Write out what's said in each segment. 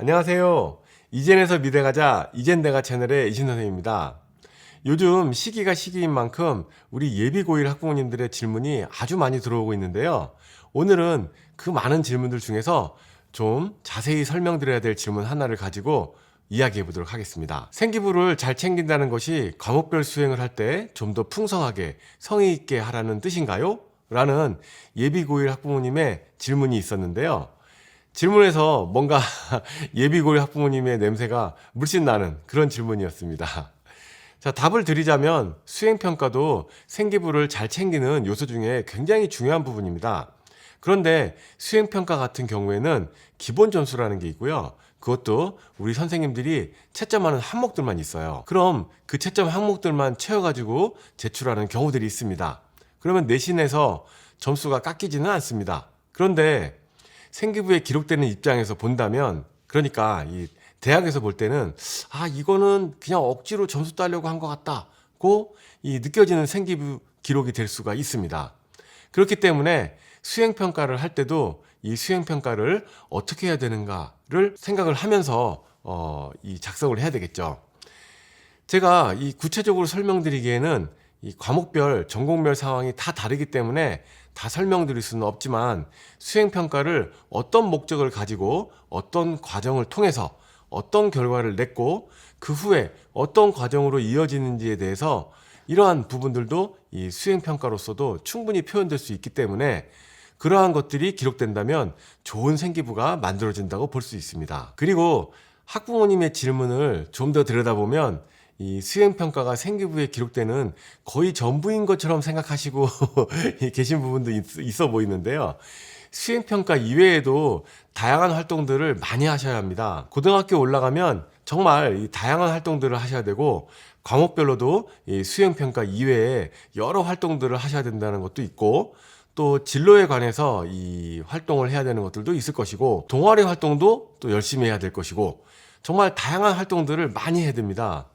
안녕하세요. 이젠에서 미대 가자 이젠 내가 채널의 이신 선생입니다. 요즘 시기가 시기인 만큼 우리 예비 고1 학부모님들의 질문이 아주 많이 들어오고 있는데요. 오늘은 그 많은 질문들 중에서 좀 자세히 설명드려야 될 질문 하나를 가지고 이야기해 보도록 하겠습니다. 생기부를 잘 챙긴다는 것이 과목별 수행을 할 때 좀 더 풍성하게 성의 있게 하라는 뜻인가요? 라는 예비 고1 학부모님의 질문이 있었는데요. 질문에서 뭔가 예비 고1 학부모님의 냄새가 물씬 나는 그런 질문이었습니다. 자, 답을 드리자면 수행평가도 생기부를 잘 챙기는 요소 중에 굉장히 중요한 부분입니다. 그런데 수행평가 같은 경우에는 기본 점수라는 게 있고요. 그것도 우리 선생님들이 채점하는 항목들만 있어요. 그럼 그 채점 항목들만 채워가지고 제출하는 경우들이 있습니다. 그러면 내신에서 점수가 깎이지는 않습니다. 그런데 생기부에 기록되는 입장에서 본다면 그러니까 이 대학에서 볼 때는 아 이거는 그냥 억지로 점수 따려고 한 것 같다고 이 느껴지는 생기부 기록이 될 수가 있습니다. 그렇기 때문에 수행 평가를 할 때도 이 수행 평가를 어떻게 해야 되는가를 생각을 하면서 어, 이 작성을 해야 되겠죠. 제가 이 구체적으로 설명드리기에는 이 과목별, 전공별 상황이 다 다르기 때문에 다 설명드릴 수는 없지만 수행평가를 어떤 목적을 가지고 어떤 과정을 통해서 어떤 결과를 냈고 그 후에 어떤 과정으로 이어지는지에 대해서 이러한 부분들도 이 수행평가로서도 충분히 표현될 수 있기 때문에 그러한 것들이 기록된다면 좋은 생기부가 만들어진다고 볼 수 있습니다. 그리고 학부모님의 질문을 좀 더 들여다보면 이 수행평가가 생기부에 기록되는 거의 전부인 것처럼 생각하시고 계신 부분도 있, 있어 보이는데요. 수행평가 이외에도 다양한 활동들을 많이 하셔야 합니다. 고등학교 올라가면 정말 이 다양한 활동들을 하셔야 되고 과목별로도 이 수행평가 이외에 여러 활동들을 하셔야 된다는 것도 있고 또 진로에 관해서 이 활동을 해야 되는 것들도 있을 것이고 동아리 활동도 또 열심히 해야 될 것이고 정말 다양한 활동들을 많이 해야 됩니다.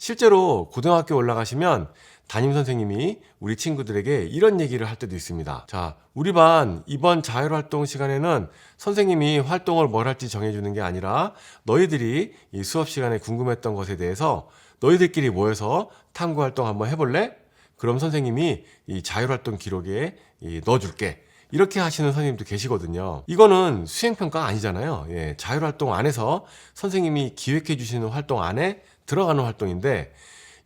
실제로 고등학교 올라가시면 담임 선생님이 우리 친구들에게 이런 얘기를 할 때도 있습니다. 자, 우리 반 이번 자율활동 시간에는 선생님이 활동을 뭘 할지 정해주는 게 아니라 너희들이 이 수업 시간에 궁금했던 것에 대해서 너희들끼리 모여서 탐구 활동 한번 해볼래? 그럼 선생님이 이 자율활동 기록에 이 넣어줄게. 이렇게 하시는 선생님도 계시거든요. 이거는 수행평가 아니잖아요. 예, 자율활동 안에서 선생님이 기획해 주시는 활동 안에 들어가는 활동인데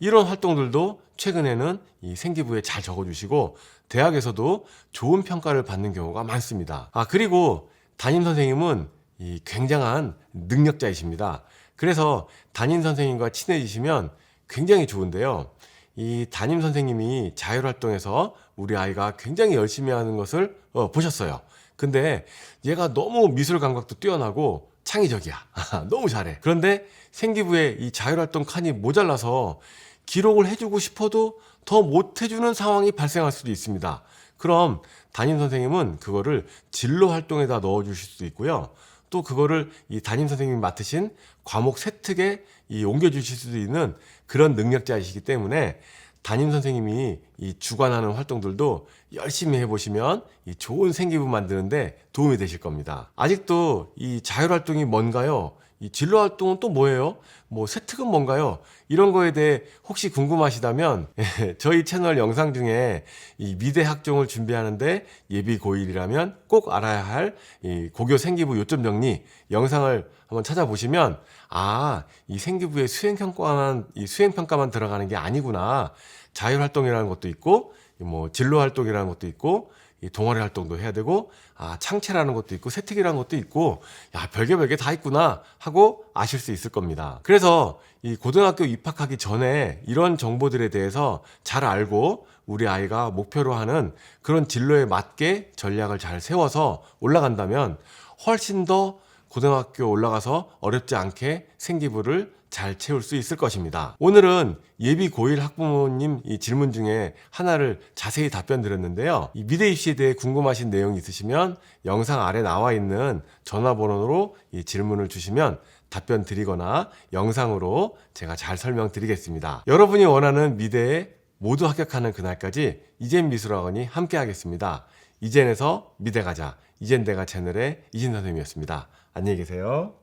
이런 활동들도 최근에는 이 생기부에 잘 적어주시고 대학에서도 좋은 평가를 받는 경우가 많습니다. 아 그리고 담임 선생님은 이 굉장한 능력자이십니다. 그래서 담임 선생님과 친해지시면 굉장히 좋은데요. 이 담임 선생님이 자율활동에서 우리 아이가 굉장히 열심히 하는 것을 어, 보셨어요. 근데 얘가 너무 미술 감각도 뛰어나고 창의적이야. 너무 잘해. 그런데 생기부에 이 자율활동 칸이 모자라서 기록을 해주고 싶어도 더 못해주는 상황이 발생할 수도 있습니다. 그럼 담임 선생님은 그거를 진로 활동에다 넣어주실 수도 있고요. 또 그거를 이 담임 선생님이 맡으신 과목 세특에 이 옮겨주실 수도 있는 그런 능력자이시기 때문에 담임 선생님이 이 주관하는 활동들도 열심히 해보시면 이 좋은 생기부 만드는데 도움이 되실 겁니다. 아직도 이 자율활동이 뭔가요? 이 진로 활동은 또 뭐예요? 뭐 세특은 뭔가요? 이런 거에 대해 혹시 궁금하시다면 저희 채널 영상 중에 이 미대 학종을 준비하는데 예비 고1이라면 꼭 알아야 할 이 고교 생기부 요점 정리 영상을 한번 찾아보시면 아, 이 생기부에 수행 평가만 이 수행 평가만 들어가는 게 아니구나. 자율 활동이라는 것도 있고 뭐 진로 활동이라는 것도 있고 이 동아리 활동도 해야 되고 아 창체라는 것도 있고 세특이라는 것도 있고 야 별게 별게 다 있구나 하고 아실 수 있을 겁니다. 그래서 이 고등학교 입학하기 전에 이런 정보들에 대해서 잘 알고 우리 아이가 목표로 하는 그런 진로에 맞게 전략을 잘 세워서 올라간다면 훨씬 더 고등학교 올라가서 어렵지 않게 생기부를 잘 채울 수 있을 것입니다. 오늘은 예비 고1 학부모님 이 질문 중에 하나를 자세히 답변 드렸는데요. 이 미대 입시에 대해 궁금하신 내용이 있으시면 영상 아래 나와 있는 전화번호로 이 질문을 주시면 답변 드리거나 영상으로 제가 잘 설명드리겠습니다. 여러분이 원하는 미대에 모두 합격하는 그날까지 이젠 미술학원이 함께 하겠습니다. 이젠에서 미대 가자. 이젠 내가 채널의 이진 선생님이었습니다. 안녕히 계세요.